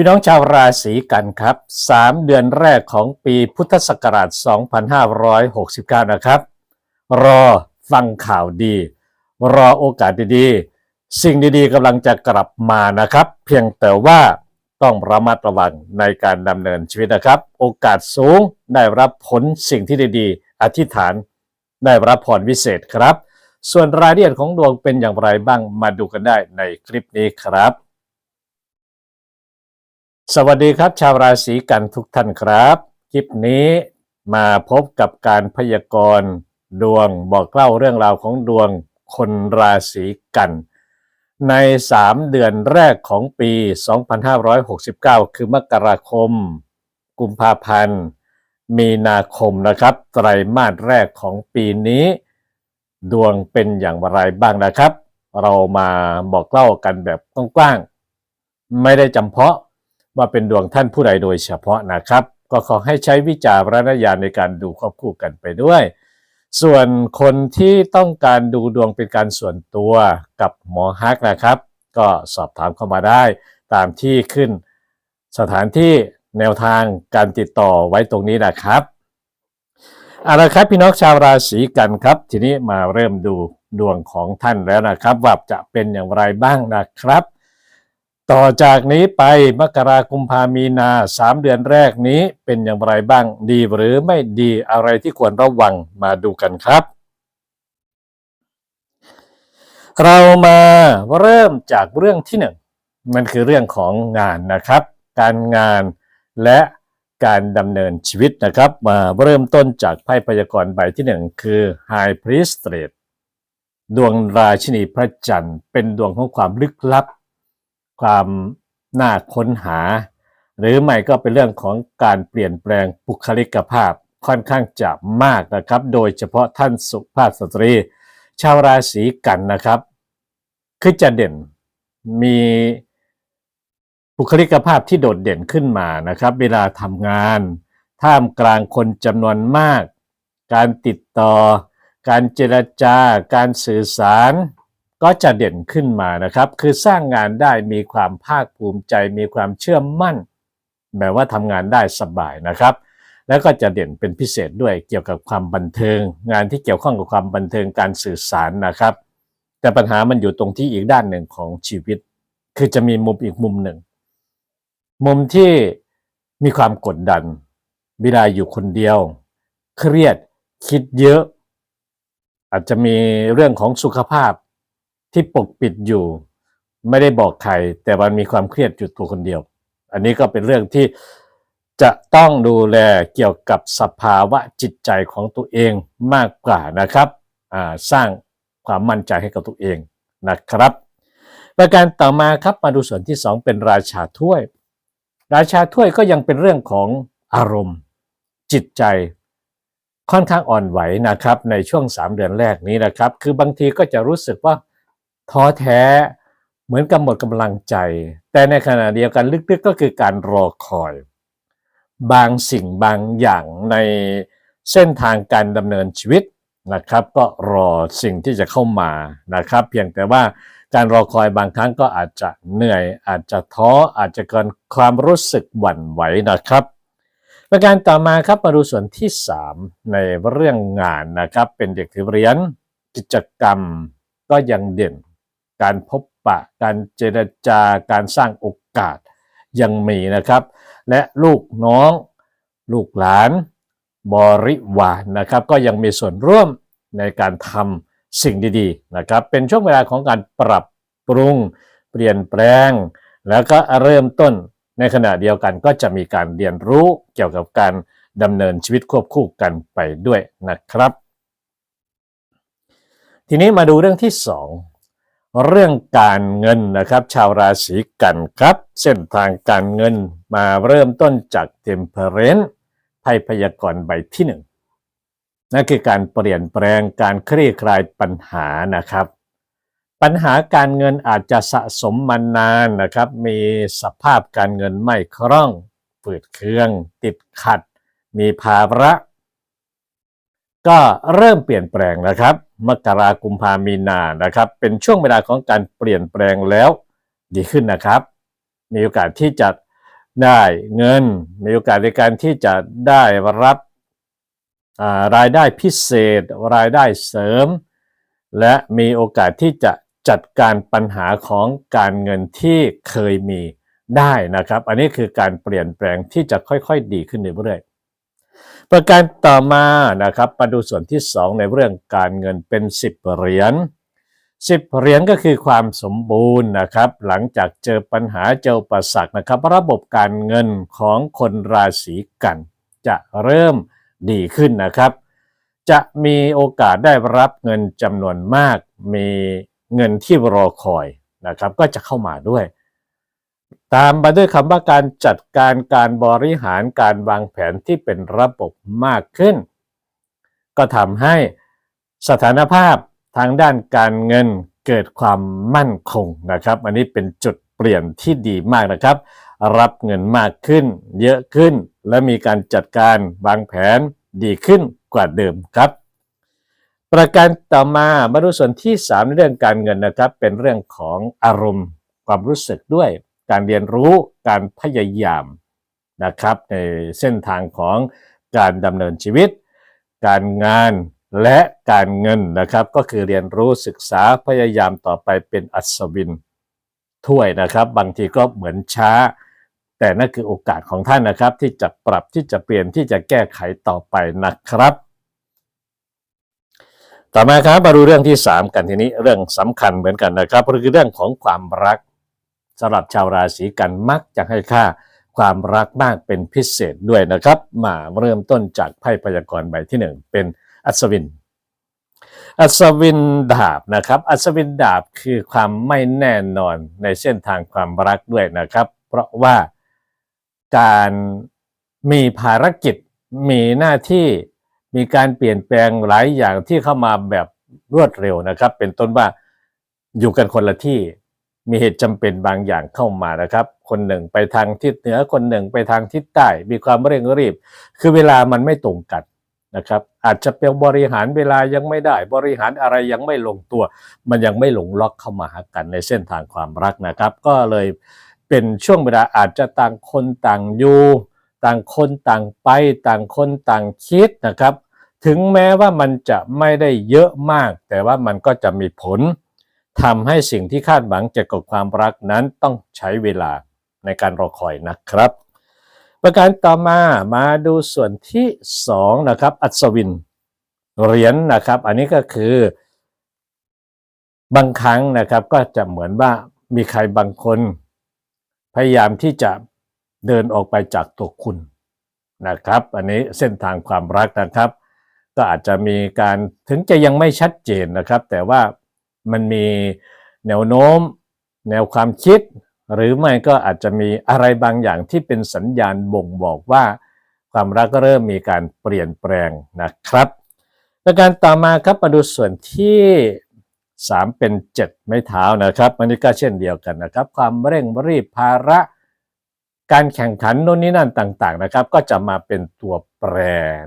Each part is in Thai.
พี่น้องชาวราศีกันครับ 3 เดือนแรกของปีพุทธศักราช 2569 นะครับ รอฟังข่าวดี รอโอกาสดีๆ สิ่งดีๆกำลังจะกลับมานะครับ เพียงแต่ว่าต้องระมัดระวังในการดำเนินชีวิตนะครับ โอกาสสูงได้รับผลสิ่งที่ดีๆ อธิษฐานได้รับพรวิเศษครับ ส่วนรายละเอียดของดวงเป็นอย่างไรบ้างมาดูกันได้ในคลิปนี้ครับ สวัสดีครับ ชาวราศีกันทุกท่านครับคลิปนี้มาพบกับการพยากรณ์ดวงบอกเล่าเรื่องราวของดวงคนราศีกัน ใน 3 เดือนแรกของปี 2569 คือมกราคม กุมภาพันธ์ มีนาคมนะครับ ไตรมาสแรกของปีนี้ ดวงเป็นอย่างไรบ้างนะครับ เรามาบอกเล่ากันแบบกว้างๆไม่ได้จำเพาะ ว่าเป็นดวงท่านผู้ใดโดยเฉพาะนะครับ ก็ขอให้ใช้วิจารณญาณในการดูควบคู่กันไปด้วย ส่วนคนที่ต้องการดูดวงเป็นการส่วนตัวกับหมอฮักนะครับ ก็สอบถามเข้ามาได้ ตามที่ขึ้นสถานที่แนวทางการติดต่อไว้ตรงนี้นะครับเอาละครับพี่น้องชาวราศีกันครับ ทีนี้มาเริ่มดูดวงของท่านแล้วนะครับ ว่าจะเป็นอย่างไรบ้างนะครับ ต่อจากนี้ไปมกราคมพามีนาสามเดือนแรกนี้เป็นอย่างไรบ้างดีหรือไม่ดีอะไรที่ควรระวังมาดูกันครับ เรามาเริ่มจากเรื่องที่หนึ่งมันคือเรื่องของงานนะครับ การงานและการดำเนินชีวิตนะครับ มาเริ่มต้นจากไพ่พยากรณ์ใบที่หนึ่งคือ High Priestess ดวงราชินีพระจันทร์เป็นดวงของความลึกลับ ความน่าค้นหา หรือไม่ก็เป็นเรื่องของการเปลี่ยนแปลงบุคลิกภาพค่อนข้างจะมากนะครับ โดยเฉพาะท่านสุภาพสตรี ชาวราศีกันนะครับ คือจะเด่นมีบุคลิกภาพที่โดดเด่นขึ้นมานะครับ เวลาทำงาน ท่ามกลางคนจำนวนมาก การติดต่อ การเจรจาการสื่อสาร ก็จะเด่นขึ้นมานะครับ คือสร้างงานได้มีความภาคภูมิใจ มีความเชื่อมั่น แบบว่าทำงานได้สบายนะครับ แล้วก็จะเด่นเป็นพิเศษด้วยเกี่ยวกับความบันเทิง งานที่เกี่ยวข้องกับความบันเทิงการสื่อสารนะครับ แต่ปัญหามันอยู่ตรงที่อีกด้านหนึ่งของชีวิต คือจะมีมุมอีกมุมหนึ่ง มุมที่มีความกดดันเวลาอยู่คนเดียว เครียดคิดเยอะ อาจจะมีเรื่องของสุขภาพ ที่ปกปิดอยู่ ไม่ได้บอกใคร แต่มันมีความเครียดอยู่ตัวคนเดียว อันนี้ก็เป็นเรื่องที่จะต้องดูแลเกี่ยวกับสภาวะจิตใจของตัวเองมากกว่านะครับสร้างความมั่นใจให้กับตัวเองนะครับ ประการต่อมาครับมาดูส่วนที่ 2 เป็นราชาถ้วย ราชาถ้วยก็ยังเป็นเรื่องของอารมณ์ จิตใจค่อนข้างอ่อนไหวนะครับ ในช่วง 3 เดือนแรกนี้นะครับ คือบางทีก็จะรู้สึกว่า ท้อแท้เหมือนกับหมดกำลังใจ แต่ในขณะเดียวกันลึกๆก็คือการรอคอย บางสิ่งบางอย่างในเส้นทางการดำเนินชีวิตนะครับ ก็รอสิ่งที่จะเข้ามานะครับ เพียงแต่ว่าการรอคอยบางครั้งก็อาจจะเหนื่อย อาจจะท้ออาจจะเกินความรู้สึกหวั่นไหวนะครับ ประการต่อมาครับมาดูส่วนที่ 3 ในเรื่องงานนะครับ เป็นเด็กถือเรียญกิจกรรมก็ยังเด่น การพบปะ การเจรจาการสร้างโอกาสยังมีนะครับ และลูกน้องลูกหลานบริวารนะครับ ก็ยังมีส่วนร่วมในการทำสิ่งดีๆนะครับ เป็นช่วงเวลาของการปรับปรุง เปลี่ยนแปลง แล้วก็เริ่มต้นในขณะเดียวกันก็จะมีการเรียนรู้เกี่ยวกับการดำเนินชีวิตควบคู่กันไปด้วยนะครับ ทีนี้มาดูเรื่องที่2 เรื่องการเงินนะครับ ชาวราศีกันครับ เส้นทางการเงินมาเริ่มต้นจากเทมเพเรนต์ไพ่พยากรณ์ใบที่หนึ่งนั่นคือการเปลี่ยนแปลงการคลี่คลายปัญหานะครับ ปัญหาการเงินอาจจะสะสมมานานนะครับ มีสภาพการเงินไม่คล่องฝืดเคือง ติดขัด มีภาระ ก็เริ่มเปลี่ยนแปลงนะครับ มกรากุมภามีนานะครับ เป็นช่วงเวลาของการเปลี่ยนแปลงแล้วดีขึ้นนะครับ มีโอกาสที่จะได้เงิน มีโอกาสในการที่จะได้รับรายได้พิเศษ รายได้เสริม และมีโอกาสที่จะจัดการปัญหาของการเงินที่เคยมีได้นะครับ อันนี้คือการเปลี่ยนแปลงที่จะค่อยๆ ดีขึ้นเรื่อยๆ ประการต่อมานะครับมาดูส่วนที่ 2 ในเรื่องการเงินเป็น 10 เหรียญ10 เหรียญก็คือความสมบูรณ์นะครับ หลังจากเจอปัญหาเจออุประสักนะครับ ระบบการเงินของคนราศีกัน จะเริ่มดีขึ้นนะครับ จะมีโอกาสได้รับเงินจำนวนมาก มีเงินที่รอคอยนะครับ ก็จะเข้ามาด้วย ตามมาด้วยคำว่าการจัดการการบริหารการวางแผนที่เป็นระบบมากขึ้น ก็ทำให้สถานภาพทางด้านการเงินเกิดความมั่นคงนะครับ อันนี้เป็นจุดเปลี่ยนที่ดีมากนะครับ รับเงินมากขึ้น เยอะขึ้น และมีการจัดการวางแผนดีขึ้นกว่าเดิมครับ ประการต่อมามาดูส่วนที่ 3 ในเรื่องการเงินนะครับ เป็นเรื่องของอารมณ์ความรู้สึกด้วย การเรียนรู้การพยายามนะครับในเส้นทางของการดำเนินชีวิต การงานและการเงินนะครับ ก็คือเรียนรู้ศึกษาพยายามต่อไปเป็นอัศวินถ้วยนะครับ บางทีก็เหมือนช้า แต่นั่นคือโอกาสของท่านนะครับ ที่จะปรับที่จะเปลี่ยนที่จะแก้ไขต่อไปนะครับ ต่อมาครับมาดูเรื่องที่ 3 กันทีนี้เรื่องสำคัญเหมือนกันนะครับก็คือเรื่องของความรัก สำหรับชาวราศีกันมักจะให้ค่าความรักมากเป็นพิเศษด้วยนะครับ มาเริ่มต้นจากไพ่พยากรณ์ใบที่1เป็นอัศวิน อัศวินดาบนะครับ อัศวินดาบคือความไม่แน่นอนในเส้นทางความรักด้วยนะครับ เพราะว่าการมีภารกิจมีหน้าที่มีการเปลี่ยนแปลงหลายอย่างที่เข้ามาแบบรวดเร็วนะครับ เป็นต้นว่าอยู่กันคนละที่ มีเหตุจำเป็นบางอย่างเข้ามานะครับ คนหนึ่งไปทางทิศเหนือคนหนึ่งไปทางทิศใต้ มีความเร่งรีบ คือเวลามันไม่ตรงกันนะครับ อาจจะเป็นบริหารเวลายังไม่ได้ บริหารอะไรยังไม่ลงตัว มันยังไม่หลงล็อกเข้ามาหากันในเส้นทางความรักนะครับ ก็เลยเป็นช่วงเวลาอาจจะต่างคนต่างอยู่ต่างคนต่างไปต่างคนต่างคิดนะครับ ถึงแม้ว่ามันจะไม่ได้เยอะมาก แต่ว่ามันก็จะมีผล ทำให้สิ่งที่คาดหวังเกี่ยวกับความรักนั้นต้องใช้เวลาในการรอคอยนะครับ ประการต่อมามาดูส่วนที่2นะครับ อัศวินเหรียญนนะครับ อันนี้ก็คือบางครั้งนะครับก็จะเหมือนว่ามีใครบางคน พยายามที่จะเดินออกไปจากตัวคุณนะครับ อันนี้เส้นทางความรักนะครับ ก็อาจจะมีการถึงจะยังไม่ชัดเจนนะครับ แต่ว่า มันมีแนวโน้ม แนวความคิด หรือไม่ก็อาจจะมีอะไรบางอย่างที่เป็นสัญญาณบ่งบอกว่า ความรักก็เริ่มมีการเปลี่ยนแปลงนะครับประการต่อมาครับมาดูส่วนที่ 3 เป็น 7 ไม้เท้านะครับอันนี้ก็เช่นเดียวกันนะครับ ความเร่งรีบภาระ การแข่งขันโน่นนี่นั่นต่างๆนะครับ ก็จะมาเป็นตัวแปร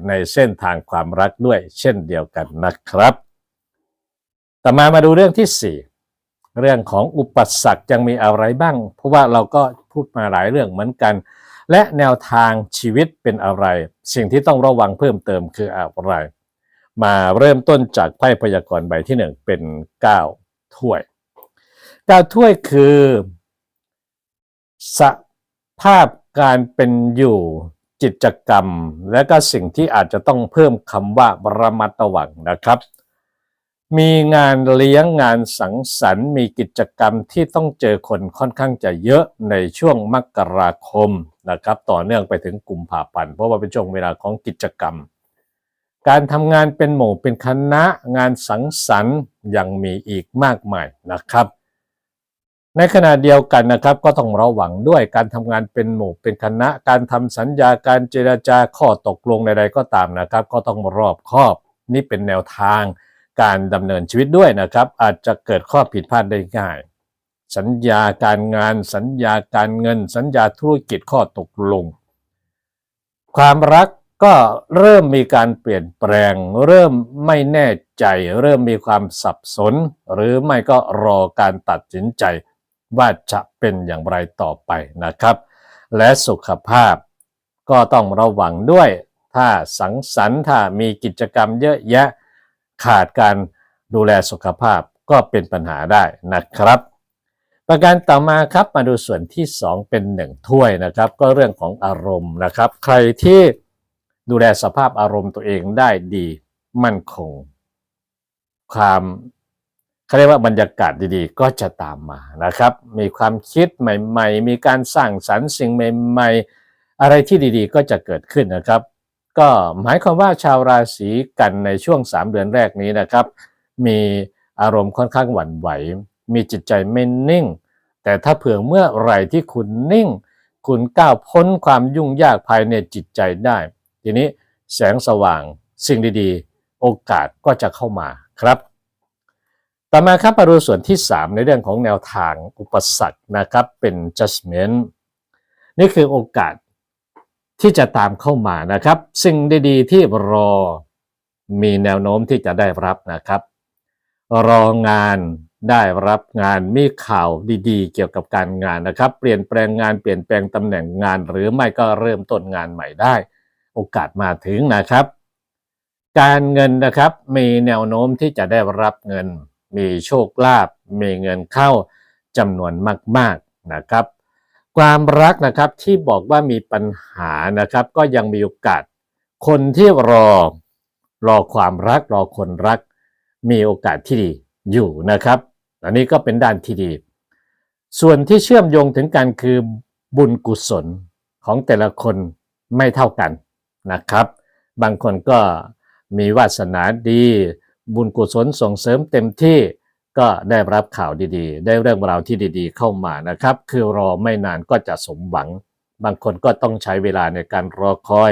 ในเส้นทางความรักด้วยเช่นเดียวกันนะครับ ต่อมามาดูเรื่องที่ 4 เรื่องของอุปสรรคยังมีอะไรบ้าง เพราะว่าเราก็พูดมาหลายเรื่องเหมือนกัน และแนวทางชีวิตเป็นอะไร สิ่งที่ต้องระวังเพิ่มเติมคืออะไร มาเริ่มต้นจากไพ่พยากรณ์ใบที่ 1 เป็น 9 ถ้วย 9 ถ้วยคือสภาพการเป็นอยู่กิจกรรม และก็สิ่งที่อาจจะต้องเพิ่มคำว่าระมัดระวังนะครับ มีงานเลี้ยงงานสังสรรค์ มีกิจกรรมที่ต้องเจอคนค่อนข้างจะเยอะในช่วงมกราคมนะครับ ต่อเนื่องไปถึงกุมภาพันธ์เพราะว่าเป็นช่วงเวลาของกิจกรรม การทำงานเป็นหมู่เป็นคณะงานสังสรรค์ยังมีอีกมากมายนะครับ ในขณะเดียวกันนะครับก็ต้องระวังด้วยการทำงานเป็นหมู่เป็นคณะ การทำสัญญาการเจรจาข้อตกลงใดๆก็ตามนะครับ ก็ต้องรอบคอบ นี่เป็นแนวทาง การดำเนินชีวิตด้วยนะครับ อาจจะเกิดข้อผิดพลาดได้ง่าย สัญญาการงาน สัญญาการเงิน สัญญาธุรกิจข้อตกลง ความรักก็เริ่มมีการเปลี่ยนแปลง เริ่มไม่แน่ใจ เริ่มมีความสับสน หรือไม่ก็รอการตัดสินใจ ว่าจะเป็นอย่างไรต่อไปนะครับ และสุขภาพก็ต้องระวังด้วย ถ้าสังสรรค์ถ้ามีกิจกรรมเยอะแยะ ขาดการดูแลสุขภาพก็เป็นปัญหาได้นะครับ ประการต่อมาครับมาดูส่วนที่ 2 เป็นหนึ่งถ้วยนะครับ ก็เรื่องของอารมณ์นะครับ ใครที่ดูแลสภาพอารมณ์ตัวเองได้ดีมั่นคง ความเขาเรียกว่าบรรยากาศดีๆ ก็จะตามมานะครับ มีความคิดใหม่ ๆ มีการสร้างสรรค์สิ่งใหม่ ๆ อะไรที่ดีๆ ก็จะเกิดขึ้นนะครับ ก็หมายความว่าชาวราศีกันในช่วง 3 เดือนแรกนี้นะครับ มีอารมณ์ค่อนข้างหวั่นไหว มีจิตใจไม่นิ่ง แต่ถ้าเผื่อเมื่อไหร่ที่คุณนิ่ง คุณก้าวพ้นความยุ่งยากภายในจิตใจได้ ทีนี้แสงสว่างสิ่งดีๆ โอกาสก็จะเข้ามาครับ ต่อมาครับมาดูส่วนที่ 3 ในเรื่องของแนวทางอุปสรรคนะครับเป็น judgment นี่คือโอกาส ที่จะตามเข้ามานะครับ สิ่งดีๆ ที่รอมีแนวโน้มที่จะได้รับนะครับ รองานได้รับงานมีข่าวดีๆ เกี่ยวกับการงานนะครับ เปลี่ยนแปลงงานเปลี่ยนแปลงตำแหน่งงาน หรือไม่ก็เริ่มต้นงานใหม่ได้ โอกาสมาถึงนะครับ การเงินนะครับมีแนวโน้มที่จะได้รับเงิน มีโชคลาภมีเงินเข้าจำนวนมาก ๆนะครับ ความรักนะครับที่บอกว่ามีปัญหานะครับ ก็ยังมีโอกาส คนที่รอรอความรักรอคนรัก มีโอกาสที่ดีอยู่นะครับ อันนี้ก็เป็นด้านที่ดี ส่วนที่เชื่อมโยงถึงกันคือบุญกุศลของแต่ละคนไม่เท่ากันนะครับ บางคนก็มีวาสนาดี บุญกุศลส่งเสริมเต็มที่ ก็ได้รับข่าวดีๆ ได้เรื่องราวที่ดีๆ เข้ามานะครับ คือรอไม่นานก็จะสมหวัง บางคนก็ต้องใช้เวลาในการรอคอย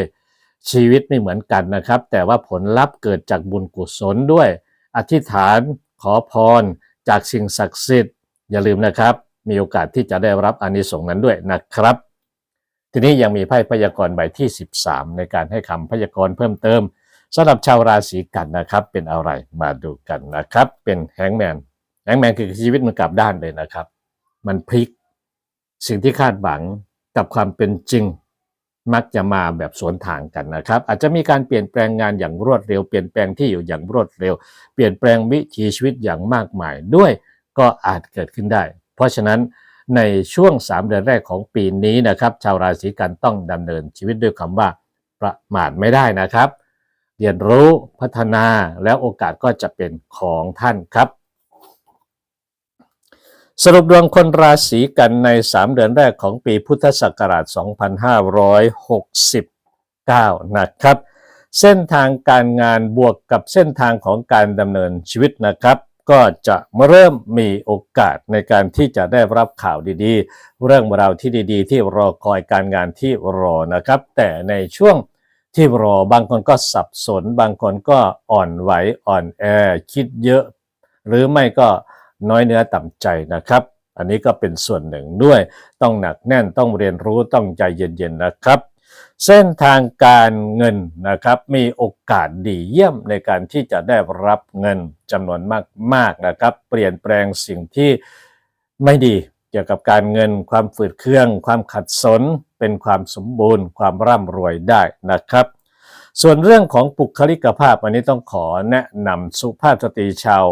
ชีวิตไม่เหมือนกันนะครับ แต่ว่าผลลัพธ์เกิดจากบุญกุศลด้วย อธิษฐาน ขอพร จากสิ่งศักดิ์สิทธิ์ อย่าลืมนะครับ มีโอกาสที่จะได้รับอานิสงส์นั้นด้วยนะครับ ทีนี้ยังมีไพ่พยากรณ์ใบที่ 13 ในการให้คำพยากรณ์เพิ่มเติมสำหรับชาวราศีกันนะครับ เป็นอะไรมาดูกันนะครับ เป็นแฮงแมน แฮงแมนคือชีวิตมันกลับด้านเลยนะครับ มันพลิกสิ่งที่คาดหวังกับความเป็นจริง มักจะมาแบบสวนทางกันนะครับ อาจจะมีการเปลี่ยนแปลงงานอย่างรวดเร็ว เปลี่ยนแปลงที่อยู่อย่างรวดเร็ว เปลี่ยนแปลงวิถีชีวิตอย่างมากมายด้วยก็อาจเกิดขึ้นได้ เพราะฉะนั้นในช่วง 3 เดือนแรกของปีนี้นะครับ ชาวราศีกันต้องดำเนินชีวิตด้วยคำว่าประมาทไม่ได้นะครับ เรียนรู้พัฒนาแล้วโอกาสก็จะเป็นของท่านครับ สรุปดวงคนราศีกันใน 3 เดือนแรกของปีพุทธศักราช 2569 นะครับ เส้นทางการงานบวกกับเส้นทางของการดำเนินชีวิตนะครับ ก็จะเริ่มมีโอกาสในการที่จะได้รับข่าวดีๆ เรื่องราวที่ดีๆ ที่รอคอยการงานที่รอนะครับ แต่ในช่วงที่รอบางคนก็สับสน บางคนก็อ่อนไหวอ่อนแอคิดเยอะ หรือไม่ก็ น้อยเนื้อต่ำใจนะครับ อันนี้ก็เป็นส่วนหนึ่งด้วยต้องหนักแน่นต้องเรียนรู้ต้องใจเย็นๆนะครับ เส้นทางการเงินนะครับ มีโอกาสดีเยี่ยมในการที่จะได้รับเงินจำนวนมากๆนะครับ เปลี่ยนแปลงสิ่งที่ไม่ดีเกี่ยวกับการเงินความฝืดเคือง ความขัดสน เป็นความสมบูรณ์ ความร่ำรวยได้นะครับ ส่วนเรื่องของปุคลิกภาพอันนี้ต้องขอแนะนำสุภาพสตรีชาว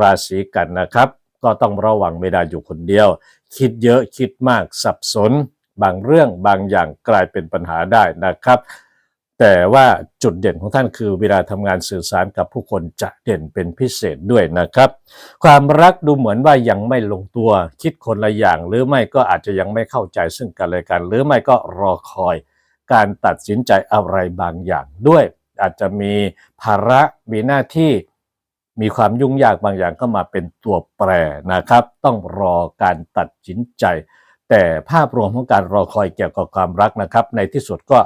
ราศีกันนะครับ ก็ต้องระวังไม่ได้อยู่คนเดียว คิดเยอะคิดมากสับสน บางเรื่องบางอย่างกลายเป็นปัญหาได้นะครับ แต่ว่าจุดเด่นของท่านคือเวลาทำงานสื่อสารกับผู้คนจะเด่นเป็นพิเศษด้วยนะครับ ความรักดูเหมือนว่ายังไม่ลงตัว คิดคนละอย่าง หรือไม่ก็อาจจะยังไม่เข้าใจซึ่งกันและกัน หรือไม่ก็รอคอย การตัดสินใจอะไรบางอย่างด้วย อาจจะมีภาระมีหน้าที่ มีความยุ่งยากบางอย่างก็มาเป็นตัวแปรนะครับ ต้องรอการตัดสินใจ แต่ภาพรวมของการรอคอยเกี่ยวกับความรักนะครับ ในที่สุดก็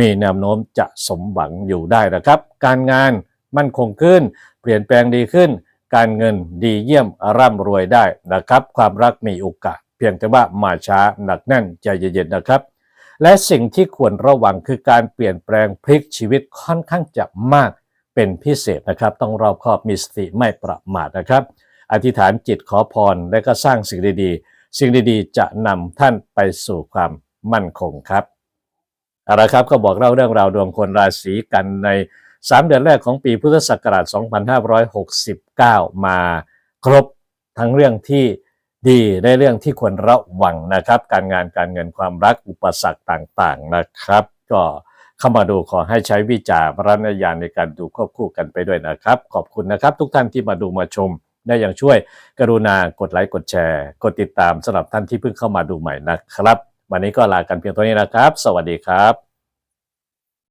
มีแนวโน้มจะสมหวังอยู่ได้นะครับ การงานมั่นคงขึ้น เปลี่ยนแปลงดีขึ้น การเงินดีเยี่ยมร่ำรวยได้นะครับ ความรักมีโอกาส เพียงแต่ว่ามาช้าหนักแน่นใจเย็นๆนะครับ และสิ่งที่ควรระวังคือการเปลี่ยนแปลงพลิกชีวิตค่อนข้างจะมาก เป็นพิเศษนะครับ ต้องรอบคอบมีสติไม่ประมาทนะครับ อธิษฐานจิตขอพรและก็สร้างสิ่งดีๆ สิ่งดีๆ จะนำท่านไปสู่ความมั่นคงครับเอาละครับก็บอกเล่าเรื่องราวดวงคนราศีกันใน 3 เดือนแรกของปีพุทธศักราช 2569 มาครบทั้งเรื่องที่ดีได้เรื่องที่ควรระวังนะครับ การงานการเงินความรักอุปสรรคต่างๆนะครับ ก็ เข้ามาดูขอให้ใช้วิจารณญาณในการดูควบคู่กันไปด้วยนะครับ ขอบคุณนะครับ ทุกท่านที่มาดูมาชมได้อย่างช่วย กรุณากดไลค์กดแชร์ กดติดตามสำหรับท่านที่เพิ่งเข้ามาดูใหม่นะครับ วันนี้ก็ลากันเพียงเท่านี้นะครับ สวัสดีครับ